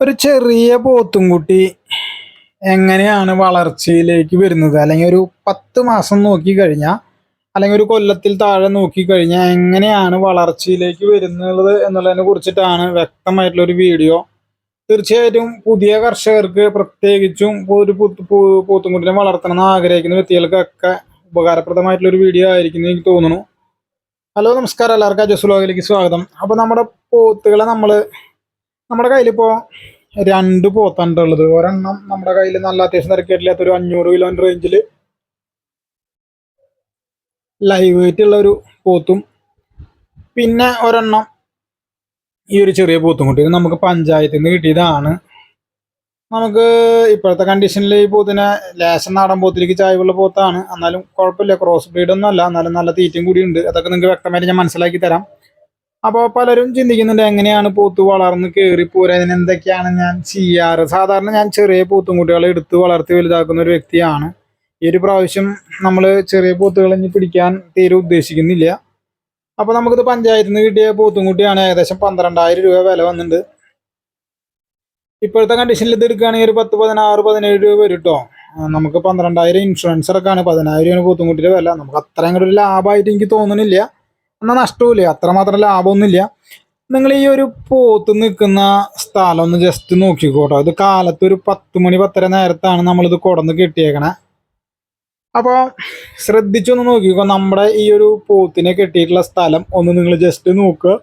ഒരു ചെറിയ പോത്തുംകുട്ടി എങ്ങനെയാണ് വളർച്ചയിലേക്ക് വരുന്നത്? അല്ലെങ്കിൽ ഒരു പത്ത് മാസം നോക്കി കഴിഞ്ഞാൽ അല്ലെങ്കിൽ ഒരു കൊല്ലത്തിൽ താഴെ നോക്കി കഴിഞ്ഞാൽ എങ്ങനെയാണ് വളർച്ചയിലേക്ക് വരുന്നത് എന്നുള്ളതിനെ കുറിച്ചിട്ടാണ് വ്യക്തമായിട്ടുള്ള ഒരു വീഡിയോ. തീർച്ചയായിട്ടും പുതിയ കർഷകർക്ക് പ്രത്യേകിച്ചും ഒരു പോത്തുംകുട്ടിനെ വളർത്തണം എന്ന് ആഗ്രഹിക്കുന്ന വ്യക്തികൾക്കൊക്കെ ഉപകാരപ്രദമായിട്ടുള്ള ഒരു വീഡിയോ ആയിരിക്കും എനിക്ക് തോന്നുന്നു. ഹലോ നമസ്കാരം. എല്ലാവർക്കും അജസ് വ്ലോഗിലേക്ക് സ്വാഗതം. അപ്പോൾ നമ്മുടെ പോത്തുകളെ നമ്മൾ നമ്മുടെ കയ്യിലിപ്പോൾ രണ്ട് പോത്താണ് ഉള്ളത്. ഒരെണ്ണം നമ്മുടെ കയ്യിൽ നല്ല അത്യാവശ്യം തിരക്കേറ്റില്ലാത്ത ഒരു അഞ്ഞൂറ് കിലോമീറ്റർ റേഞ്ചിൽ ലൈവ് വെയിറ്റ് ഉള്ള ഒരു പോത്തും. പിന്നെ ഒരെണ്ണം ഈ ഒരു ചെറിയ പോത്തും കുട്ടി. നമുക്ക് പഞ്ചായത്തിൽ നിന്ന് കിട്ടിയതാണ്. നമുക്ക് ഇപ്പോഴത്തെ കണ്ടീഷനിൽ ഈ പോത്തിനെ ലേശം നാടൻ പോത്തിലേക്ക് ചായവുള്ള പോത്താണ്. എന്നാലും കുഴപ്പമില്ല ക്രോസ് ബ്രീഡ് ഒന്നും അല്ല എന്നാലും നല്ല തീറ്റയും കൂടി ഉണ്ട്. അതൊക്കെ നിങ്ങൾക്ക് വ്യക്തമായിട്ട് ഞാൻ മനസ്സിലാക്കി തരാം. അപ്പോൾ പലരും ചിന്തിക്കുന്നുണ്ട് എങ്ങനെയാണ് പോത്ത് വളർന്ന് കയറി ഇതിന് എന്തൊക്കെയാണ് ഞാൻ ചെയ്യാറ്? സാധാരണ ഞാൻ ചെറിയ പോത്തും കുട്ടികളെ എടുത്ത് വളർത്തി വലുതാക്കുന്ന ഒരു വ്യക്തിയാണ്. ഈ ഒരു പ്രാവശ്യം നമ്മൾ ചെറിയ പൂത്തുകളെ ഇനി പിടിക്കാൻ തീരെ ഉദ്ദേശിക്കുന്നില്ല. അപ്പോൾ നമുക്കിത് പഞ്ചായത്തിൽ നിന്ന് കിട്ടിയ പോത്തും കുട്ടിയാണ് ഏകദേശം പന്ത്രണ്ടായിരം രൂപ വില വന്നിട്ടുണ്ട്. ഇപ്പോഴത്തെ കണ്ടീഷനിൽ ഇത് എടുക്കുകയാണെങ്കിൽ ഒരു പത്ത് പതിനാറ് പതിനേഴ് രൂപ വരും കേട്ടോ നമുക്ക് പന്ത്രണ്ടായിരം ഇൻഷുറൻസ് ഇറക്കാണ് പതിനായിരം രൂപ പോത്തുംകുട്ടിയുടെ വില. നമുക്ക് അത്രയും കൂടെ ഒരു ലാഭമായിട്ട് എനിക്ക് തോന്നുന്നില്ല. എന്നാൽ നഷ്ടവുമില്ല. അത്രമാത്രം ലാഭമൊന്നുമില്ല. നിങ്ങൾ ഈ ഒരു പോത്ത് നിൽക്കുന്ന സ്ഥലം ഒന്ന് ജസ്റ്റ് നോക്കിക്കോട്ടോ ഇത് കാലത്ത് ഒരു പത്ത് മണി പത്തര നേരത്താണ് നമ്മളിത് കൊടന്ന് കെട്ടിയേക്കണേ. അപ്പോൾ ശ്രദ്ധിച്ചൊന്ന് നോക്കിക്കോ. നമ്മുടെ ഈ ഒരു പോത്തിനെ കെട്ടിയിട്ടുള്ള സ്ഥലം ഒന്ന് നിങ്ങൾ ജസ്റ്റ് നോക്കുക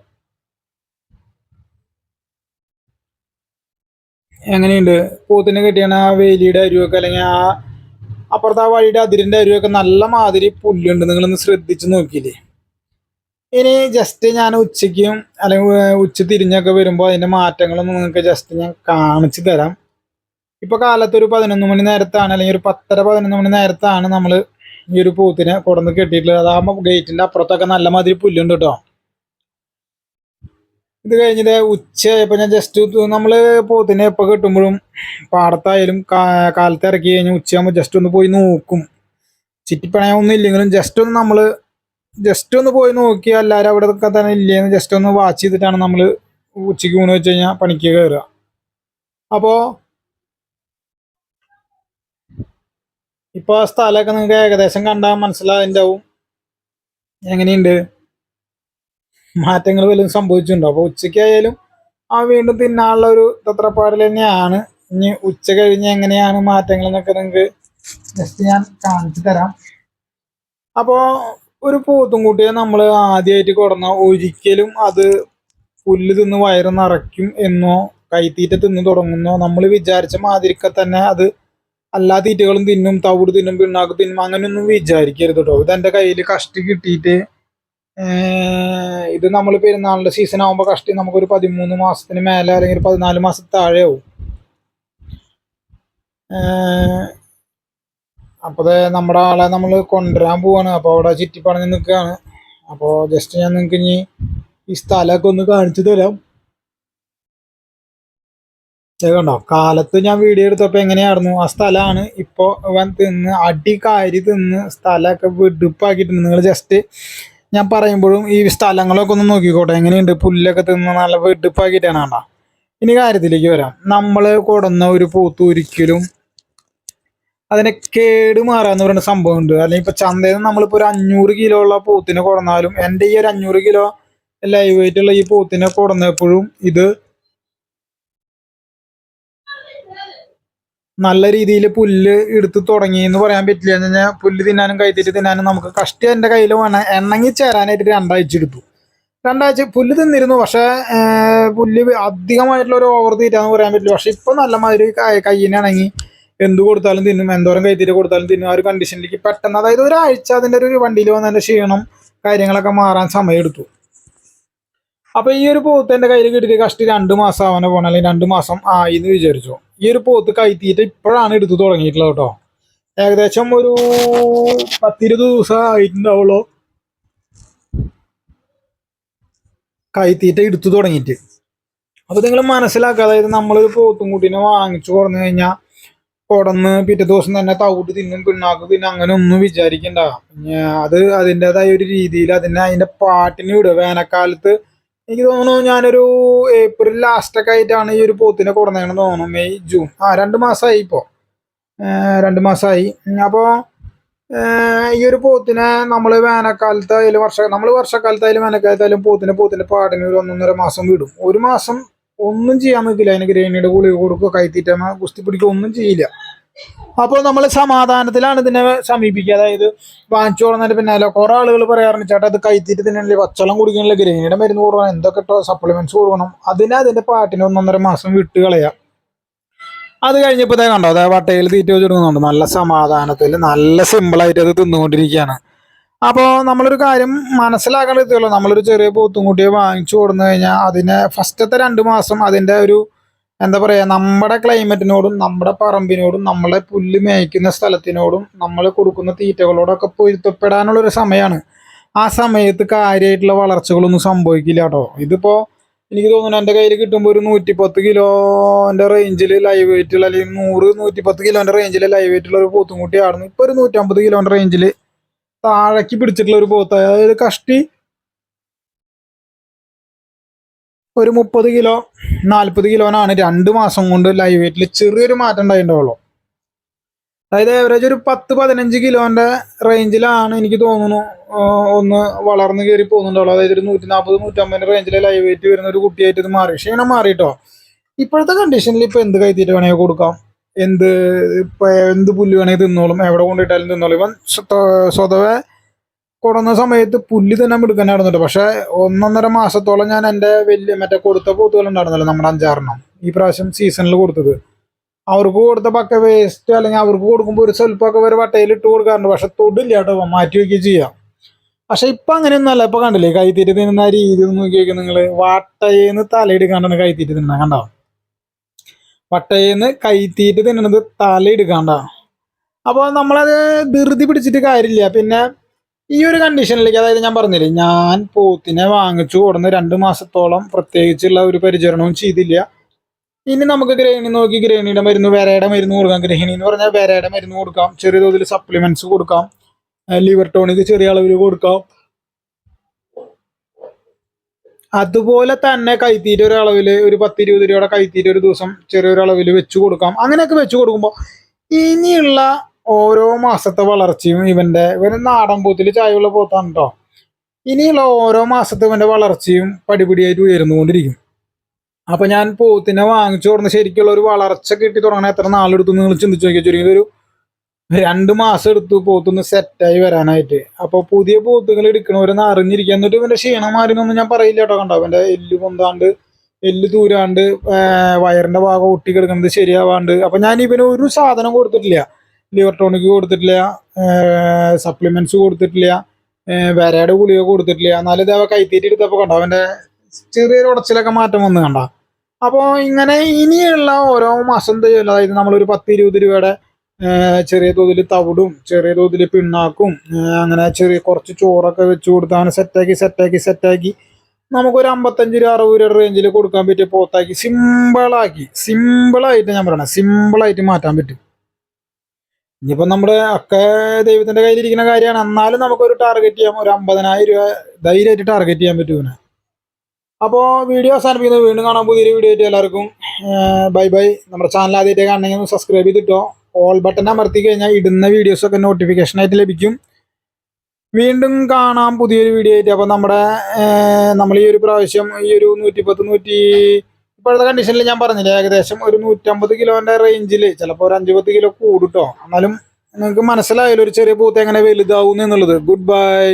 എങ്ങനെയുണ്ട്? പോത്തിനെ കെട്ടിയാണ് ആ വേലിയുടെ അരിവൊക്കെ അല്ലെങ്കിൽ ആ അപ്പുറത്തെ ആ വഴിയുടെ അതിരിന്റെ അരുവൊക്കെ നല്ല മാതിരി പുല്ലുണ്ട്. നിങ്ങളൊന്ന് ശ്രദ്ധിച്ച് നോക്കിയില്ലേ? ഇനി ജസ്റ്റ് ഞാൻ ഉച്ചയ്ക്കും അല്ലെങ്കിൽ ഉച്ച തിരിഞ്ഞൊക്കെ വരുമ്പോൾ അതിന്റെ മാറ്റങ്ങളൊന്നും നിങ്ങൾക്ക് ജസ്റ്റ് ഞാൻ കാണിച്ചു തരാം. ഇപ്പോൾ കാലത്ത് ഒരു പതിനൊന്ന് മണി നേരത്താണ് അല്ലെങ്കിൽ ഒരു പത്തര പതിനൊന്ന് മണി നേരത്താണ് നമ്മൾ ഈ ഒരു പൂത്തിനെ കൊടന്ന് കെട്ടിയിട്ടുള്ളത്. അതാകുമ്പോൾ ഗേറ്റിന്റെ അപ്പുറത്തൊക്കെ നല്ല മാതിരി പുല്ലുണ്ട് കേട്ടോ ഇത് കഴിഞ്ഞിട്ട് ഉച്ചയായപ്പോൾ ഞാൻ ജസ്റ്റ് നമ്മൾ പോത്തിനെ എപ്പോൾ കിട്ടുമ്പോഴും പാടത്തായാലും കാലത്ത് ഇറക്കി കഴിഞ്ഞാൽ ഉച്ചയാകുമ്പോൾ ജസ്റ്റ് ഒന്ന് പോയി നോക്കും. ചിറ്റിപ്പണയൊന്നും ഇല്ലെങ്കിലും ജസ്റ്റ് ഒന്ന് നമ്മൾ ജസ്റ്റ് ഒന്ന് പോയി നോക്കി എല്ലാവരും അവിടെ ഒക്കെ തന്നെ ഇല്ലേന്ന് ജസ്റ്റ് ഒന്ന് വാച്ച് ചെയ്തിട്ടാണ് നമ്മൾ ഉച്ചയ്ക്ക് ഊണ് വെച്ച് കഴിഞ്ഞാൽ പണിക്ക് കയറുക അപ്പോൾ ഇപ്പോൾ സ്ഥലമൊക്കെ നിങ്ങൾക്ക് ഏകദേശം കണ്ടാൽ മനസ്സിലാവുണ്ടാവും എങ്ങനെയുണ്ട്? മാറ്റങ്ങൾ വല്ലതും സംഭവിച്ചിട്ടുണ്ടോ? അപ്പോൾ ഉച്ചയ്ക്കായാലും ആ വീണ്ടും തിന്നാനുള്ള ഒരു തത്രപ്പാടിൽ തന്നെയാണ്. ഇനി ഉച്ച കഴിഞ്ഞ് എങ്ങനെയാണ് മാറ്റങ്ങൾ എന്നൊക്കെ നിങ്ങൾക്ക് ജസ്റ്റ് ഞാൻ കാണിച്ചു തരാം. അപ്പോൾ ഒരു പോത്തുംകുട്ടിയെ നമ്മൾ ആദ്യമായിട്ട് കൊടുന്ന ഒരിക്കലും അത് പുല്ല് തിന്ന് വയറ് നിറയ്ക്കും എന്നോ കൈത്തീറ്റ തിന്ന് തുടങ്ങുന്നോ നമ്മൾ വിചാരിച്ച മാതിരിക്ക തന്നെ അത് എല്ലാ തീറ്റകളും തിന്നും തവിട് തിന്നും പിണ്ണാക്ക് തിന്നും അങ്ങനെയൊന്നും വിചാരിക്കരുത് കേട്ടോ ഇതെന്റെ കയ്യിൽ കഷ്ടി കിട്ടിയിട്ട് ഇത് നമ്മൾ പെരുന്നാളിന്റെ സീസൺ ആകുമ്പോൾ കഷ്ടി നമുക്കൊരു പതിമൂന്ന് മാസത്തിന് മേലെ അല്ലെങ്കിൽ ഒരു പതിനാല് മാസത്തിന് താഴെ ആവും ഏർ അപ്പോൾ നമ്മുടെ ആളെ നമ്മൾ കൊണ്ടുവരാൻ പോവാണ്. അപ്പോൾ അവിടെ ചുറ്റിപ്പണഞ്ഞ് നിൽക്കുകയാണ് അപ്പോൾ ജസ്റ്റ് ഞാൻ നിങ്ങൾക്ക് ഇനി ഈ സ്ഥലമൊക്കെ ഒന്ന് കാണിച്ചു തരാം. കണ്ടോ? കാലത്ത് ഞാൻ വീഡിയോ എടുത്തപ്പോൾ എങ്ങനെയായിരുന്നു? ആ സ്ഥലമാണ് ഇപ്പോൾ ഇവൻ തിന്ന് അടി കാരി തിന്ന് സ്ഥലമൊക്കെ വെടുപ്പാക്കിയിട്ടുണ്ട്. നിങ്ങൾ ജസ്റ്റ് ഞാൻ പറയുമ്പോഴും ഈ സ്ഥലങ്ങളൊക്കെ ഒന്ന് നോക്കിക്കോട്ടെ. എങ്ങനെയുണ്ട്? പുല്ലൊക്കെ തിന്ന് നല്ല വെടുപ്പാക്കിയിട്ടാണ് കേട്ടോ ഇനി കാര്യത്തിലേക്ക് വരാം. നമ്മൾ കൊടുന്ന ഒരു പൂത്ത് ഒരിക്കലും അതിനെ കേടുമാറാന്ന് പറയുന്ന സംഭവം ഉണ്ട് അല്ലെങ്കിൽ ഇപ്പൊ ചന്തയിൽ നിന്ന് നമ്മളിപ്പോ ഒരു അഞ്ഞൂറ് കിലോ ഉള്ള പോത്തിനെ കൊടുന്നാലും എന്റെ ഈ ഒരു അഞ്ഞൂറ് കിലോ ലൈവ് വെയിറ്റ് ഉള്ള ഈ പോത്തിനെ കൊടുന്നപ്പോഴും ഇത് നല്ല രീതിയിൽ പുല്ല് എടുത്ത് തുടങ്ങി എന്ന് പറയാൻ പറ്റില്ല. എന്ന് കഴിഞ്ഞാൽ പുല്ല് തിന്നാനും കൈത്തിട്ട് തിന്നാനും നമുക്ക് കഷ്ടി എന്റെ കയ്യിൽ വേണം. എണ്ണങ്ങി ചേരാനായിട്ട് രണ്ടാഴ്ച എടുത്തു. രണ്ടാഴ്ച പുല്ല് തിന്നിരുന്നു. പക്ഷേ പുല്ല് അധികമായിട്ടുള്ള ഒരു ഓവർ തീറ്റാന്ന് പറയാൻ പറ്റില്ല. പക്ഷെ ഇപ്പൊ നല്ല മാതിരി കയ്യിനാണെങ്കിൽ എന്ത് കൊടുത്താലും തിന്നും എന്തോരം കൈത്തീറ്റ കൊടുത്താലും തിന്നും ആ ഒരു കണ്ടീഷനിലേക്ക് പെട്ടെന്ന് അതായത് ഒരാഴ്ച അതിന്റെ ഒരു വണ്ടിയിൽ വന്നതിന്റെ ക്ഷീണം കാര്യങ്ങളൊക്കെ മാറാൻ സമയമെടുത്തു. അപ്പൊ ഈ ഒരു പോത്ത് എന്റെ കയ്യിൽ കിട്ടിയിട്ട് കഷ്ടി രണ്ട് മാസം ആവാനെ പോകണം അല്ലെങ്കിൽ രണ്ട് മാസം ആയി എന്ന് വിചാരിച്ചു. ഈ ഒരു പോത്ത് കൈത്തീറ്റ ഇപ്പോഴാണ് എടുത്തു തുടങ്ങിയിട്ടുള്ളത് കേട്ടോ. ഏകദേശം ഒരു പത്തിരുപത് ദിവസം ആയിട്ടുണ്ടാവുള്ളൂ. കൈത്തീറ്റ എടുത്തു തുടങ്ങിയിട്ട്. അപ്പൊ നിങ്ങൾ മനസ്സിലാക്കുക അതായത് നമ്മളൊരു പോത്തും കുട്ടീനെ വാങ്ങിച്ചു കുറഞ്ഞു കഴിഞ്ഞാൽ കൊടന്ന് പിറ്റേ ദിവസം തന്നെ തവിട്ട് തിന്നും പിണ്ണാക്ക് പിന്നെ അങ്ങനെ ഒന്നും വിചാരിക്കണ്ട. അത് അതിന്റെതായ ഒരു രീതിയിൽ അതിനെ അതിന്റെ പാട്ടിന് വിടുക വേനൽക്കാലത്ത് എനിക്ക് തോന്നുന്നു ഞാനൊരു ഏപ്രിൽ ലാസ്റ്റൊക്കെ ആയിട്ടാണ് ഈ ഒരു പോത്തിനെ കൊടുന്നതെന്ന് തോന്നുന്നു. May June. ആ രണ്ട് മാസമായി ഇപ്പോൾ രണ്ട് മാസമായി. അപ്പോൾ ഈ ഒരു പോത്തിനെ നമ്മൾ വേനൽക്കാലത്തായാലും വർഷ നമ്മൾ വർഷക്കാലത്തായാലും വേനൽക്കാലത്തായാലും പോത്തിനെ പോത്തിന്റെ പാടിന് ഒരു ഒന്നൊന്നര മാസം വിടും. ഒരു മാസം ഒന്നും ചെയ്യാൻ നിൽക്കില്ല അതിന് ഗ്രേനിയുടെ ഗുളിക കൊടുക്കുക കൈത്തീറ്റമ കുസ്തി പിടിക്കുക ഒന്നും ചെയ്യില്ല. അപ്പോൾ നമ്മൾ സമാധാനത്തിലാണ് ഇതിനെ സമീപിക്കുക. അതായത് വാങ്ങിച്ചു കൊടുന്നതിന്റെ പിന്നാലെ കുറെ ആളുകൾ പറയാറുണ്ട് ചേട്ടാ അത് കൈത്തീറ്റ് തിന്നണില്ലേ? പച്ചവെള്ളം കുടിക്കണില്ല? ഗ്രേനിയുടെ മരുന്ന് കൊടുക്കണം. എന്തൊക്കെ സപ്ലിമെന്റ്സ് കൊടുക്കണം? അതിനെ അതിന്റെ പാട്ടിന് ഒന്നൊന്നര മാസം വിട്ട് കളയാം. അത് കഴിഞ്ഞപ്പോൾ ഇതേ കണ്ടോ? അതായത് വട്ടയിൽ തീറ്റ വെച്ച് കൊടുക്കുന്നുണ്ട്. നല്ല സമാധാനത്തിൽ നല്ല സിമ്പിളായിട്ട് അത് തിന്നുകൊണ്ടിരിക്കുകയാണ്. അപ്പോൾ നമ്മളൊരു കാര്യം മനസ്സിലാക്കേണ്ടതുള്ളൂ നമ്മളൊരു ചെറിയ പോത്തുംകുട്ടിയെ വാങ്ങിച്ചു കൊടുന്നു കഴിഞ്ഞാൽ അതിനെ ഫസ്റ്റത്തെ രണ്ട് മാസം അതിന്റെ ഒരു എന്താ പറയുക നമ്മുടെ ക്ലൈമറ്റിനോടും നമ്മുടെ പറമ്പിനോടും നമ്മളെ പുല്ല് മേയ്ക്കുന്ന സ്ഥലത്തിനോടും നമ്മൾ കൊടുക്കുന്ന തീറ്റകളോടൊക്കെ പൊരുത്തപ്പെടാനുള്ളൊരു സമയമാണ് ആ സമയത്ത് കാര്യമായിട്ടുള്ള വളർച്ചകളൊന്നും സംഭവിക്കില്ല കേട്ടോ. ഇതിപ്പോൾ എനിക്ക് തോന്നുന്നു എന്റെ കയ്യിൽ കിട്ടുമ്പോൾ ഒരു നൂറ്റിപ്പത്ത് കിലോന്റെ റേഞ്ചിൽ ലൈവ് വെയിറ്റുള്ള അല്ലെങ്കിൽ നൂറ് നൂറ്റിപ്പത്ത് കിലോന്റെ റേഞ്ചിൽ ലൈവ് വെയിറ്റുള്ള ഒരു പോത്തും കുട്ടിയായിരുന്നു. ഇപ്പോൾ ഒരു നൂറ്റമ്പത് കിലോന്റെ റേഞ്ചിൽ താഴേക്ക് പിടിച്ചിട്ടുള്ള ഒരു പോത്ത്. അതായത് കഷ്ടി ഒരു മുപ്പത് കിലോ നാൽപ്പത് കിലോനാണ് രണ്ട് മാസം കൊണ്ട് ലൈവ് വെയിറ്റിൽ ചെറിയൊരു മാറ്റം ഉണ്ടായിട്ടുണ്ടാവുള്ളൂ. അതായത് ഏവറേജ് ഒരു പത്ത് പതിനഞ്ച് കിലോന്റെ റേഞ്ചിലാണ് എനിക്ക് തോന്നുന്നു ഒന്ന് വളർന്നു കയറി പോകുന്നുണ്ടാവുള്ളൂ. അതായത് ഒരു നൂറ്റി നാൽപ്പത് നൂറ്റമ്പതിന്റെ റേഞ്ചിലെ ലൈവ് വെയിറ്റ് വരുന്ന ഒരു കുട്ടിയായിട്ട് ഇത് മാറി. ക്ഷീണം മാറിയിട്ടോ? ഇപ്പോഴത്തെ കണ്ടീഷനിൽ ഇപ്പൊ എന്ത് കൈത്തീറ്റ വേണമെങ്കിൽ കൊടുക്കാം? എന്ത് ഇപ്പൊ എന്ത് പുല്ല് വേണമെങ്കിൽ തിന്നോളും. എവിടെ കൊണ്ടിട്ടാലും തിന്നോളും. ഇവൻ സ്വ- സ്വതവേ കൊടുന്ന സമയത്ത് പുല്ല് തന്നെ മിടുക്കനായിരുന്നു നടന്നിട്ട് പക്ഷെ ഒന്നൊന്നര മാസത്തോളം ഞാൻ എന്റെ വലിയ മറ്റേ കൊടുത്ത പോത്തുകൾ ഉണ്ടായിരുന്നല്ലോ നമ്മുടെ അഞ്ചാറെണ്ണം. ഈ പ്രാവശ്യം സീസണിൽ കൊടുത്തത്. അവർക്ക് കൊടുത്ത പക്ക വേസ്റ്റ് അല്ലെങ്കിൽ അവർക്ക് കൊടുക്കുമ്പോൾ ഒരു സ്വല്പമൊക്കെ ഒരു വട്ടയിൽ ഇട്ട് കൊടുക്കാറുണ്ട്. പക്ഷെ തൊടില്ല കേട്ടോ. മാറ്റി വയ്ക്കുകയും ചെയ്യാം. പക്ഷെ ഇപ്പൊ അങ്ങനെയൊന്നുമല്ല. ഇപ്പൊ കണ്ടില്ലേ? കൈത്തീറ്റ് തിന്നുന്ന രീതി ഒന്ന് നോക്കിയൊക്കെ വാട്ടയിൽ നിന്ന് തലയിടിക്കാണ്ടാണ് കൈത്തീറ്റ് തിന്നാൻ കണ്ടോ? വട്ടയേന്ന് കൈത്തീറ്റ് തിന്നണത് തലയിടുക്കാണ്ട അപ്പോൾ നമ്മളത് ധൃതി പിടിച്ചിട്ട് കാര്യമില്ല. പിന്നെ ഈ ഒരു കണ്ടീഷനിലേക്ക് അതായത് ഞാൻ പറഞ്ഞില്ലേ ഞാൻ പോത്തിനെ വാങ്ങിച്ചു കൊടുന്ന് രണ്ട് മാസത്തോളം പ്രത്യേകിച്ചുള്ള ഒരു പരിചരണവും ചെയ്തില്ല. ഇനി നമുക്ക് ഗ്രഹിണി നോക്കി ഗ്രഹിണിയുടെ മരുന്ന് വിരയുടെ മരുന്ന് കൊടുക്കാം. ഗ്രഹിണി എന്ന് പറഞ്ഞാൽ വിരയുടെ മരുന്ന് കൊടുക്കാം. ചെറിയ തോതിൽ സപ്ലിമെന്റ്സ് കൊടുക്കാം. ലിവർ ടോണിക്ക് ചെറിയ അളവിൽ കൊടുക്കാം. അതുപോലെ തന്നെ കൈത്തീറ്റ ഒരു അളവിൽ ഒരു പത്ത് ഇരുപത് രൂപയുടെ കൈത്തീറ്റ ഒരു ദിവസം ചെറിയൊരു അളവിൽ വെച്ചു കൊടുക്കാം. അങ്ങനെയൊക്കെ വെച്ചു കൊടുക്കുമ്പോൾ ഇനിയുള്ള ഓരോ മാസത്തെ വളർച്ചയും ഇവന്റെ ഇവന് നാടൻ പോത്തിൽ ചായയുള്ള പോത്താണ് കേട്ടോ ഇനിയുള്ള ഓരോ മാസത്തെ ഇവന്റെ വളർച്ചയും പടിപടിയായിട്ട് ഉയർന്നുകൊണ്ടിരിക്കും. അപ്പൊ ഞാൻ പോത്തിനെ വാങ്ങിച്ചു കൊടുന്ന് ശരിക്കുള്ള ഒരു വളർച്ച കിട്ടി തുടങ്ങാൻ എത്ര നാളെടുത്തു നിങ്ങൾ ചിന്തിച്ചു നോക്കിയാൽ ചുരുങ്ങിയത് ഒരു രണ്ട് മാസം എടുത്തു പോത്തൊന്ന് സെറ്റായി വരാനായിട്ട്. അപ്പൊ പുതിയ പോത്തുകൾ എടുക്കണവരെന്ന് അറിഞ്ഞിരിക്കുക. എന്നിട്ട് ഇവന്റെ ക്ഷീണം മാറിയെന്നൊന്നും ഞാൻ പറയില്ല കേട്ടോ കണ്ടോ? അവന്റെ എല്ല് പൊന്താണ്ട് എല്ല് തൂരാണ്ട് വയറിന്റെ ഭാഗം ഒട്ടി കിടക്കുന്നത് ശരിയാവാണ്ട്. അപ്പൊ ഞാൻ ഇവന് ഒരു സാധനം കൊടുത്തിട്ടില്ല. ലിവർ ടോണിക് കൊടുത്തിട്ടില്ല സപ്ലിമെന്റ്സ് കൊടുത്തിട്ടില്ല വരയുടെ ഗുളിക കൊടുത്തിട്ടില്ല. എന്നാലും ഇതേ കൈത്തീറ്റി എടുത്തപ്പോ കണ്ടോ അവന്റെ ചെറിയൊരു ഉടച്ചിലൊക്കെ മാറ്റം വന്ന് കണ്ട? അപ്പോൾ ഇങ്ങനെ ഇനിയുള്ള ഓരോ മാസം അതായത് നമ്മളൊരു പത്ത് ഇരുപത് രൂപയുടെ ചെറിയ തോതിൽ തവിടും ചെറിയ തോതിൽ പിണ്ണാക്കും അങ്ങനെ ചെറിയ കുറച്ച് ചോറൊക്കെ വെച്ച് കൊടുത്ത് അവനെ സെറ്റാക്കി സെറ്റാക്കി സെറ്റാക്കി നമുക്കൊരു അമ്പത്തഞ്ച് രൂപ അറുപത് രൂപ റേഞ്ചിൽ കൊടുക്കാൻ പറ്റിയ പോത്താക്കി സിമ്പിളാക്കി സിമ്പിളായിട്ട് ഞാൻ പറയണേ സിമ്പിളായിട്ട് മാറ്റാൻ പറ്റും. ഇനിയിപ്പോൾ നമ്മുടെ ഒക്കെ ദൈവത്തിന്റെ കയ്യിലിരിക്കുന്ന കാര്യമാണ്. എന്നാലും നമുക്കൊരു ടാർഗറ്റ് ചെയ്യാം ഒരു അമ്പതിനായിരം രൂപ ധൈര്യമായിട്ട് ടാർഗറ്റ് ചെയ്യാൻ പറ്റുമെന്ന് അപ്പോൾ വീഡിയോ അവസാനിപ്പിക്കുന്നത് വീണ്ടും കാണാൻ പുതിയൊരു വീഡിയോ ആയിട്ട് എല്ലാവർക്കും. Bye bye. നമ്മുടെ ചാനൽ ആദ്യമായിട്ട് കാണണമെങ്കിൽ ഒന്ന് സബ്സ്ക്രൈബ് ചെയ്തിട്ടോ. ഓൾ ബട്ടൺ അമർത്തി കഴിഞ്ഞാൽ ഇടുന്ന വീഡിയോസൊക്കെ നോട്ടിഫിക്കേഷൻ ആയിട്ട് ലഭിക്കും. വീണ്ടും കാണാം പുതിയൊരു വീഡിയോ ആയിട്ട്. അപ്പോൾ നമ്മുടെ നമ്മൾ ഈ ഒരു പ്രാവശ്യം ഈ ഒരു നൂറ്റിപ്പത്ത് നൂറ്റി ഇപ്പോഴത്തെ കണ്ടീഷനിൽ ഞാൻ പറഞ്ഞില്ലേ ഏകദേശം ഒരു നൂറ്റമ്പത് കിലോന്റെ റേഞ്ചിൽ ചിലപ്പോൾ ഒരു അഞ്ച് പത്ത് കിലോ കൂടുട്ടോ. എന്നാലും നിങ്ങൾക്ക് മനസ്സിലായാലും ഒരു ചെറിയ പൂത്ത് എങ്ങനെ വലുതാവും എന്നുള്ളത്. Good bye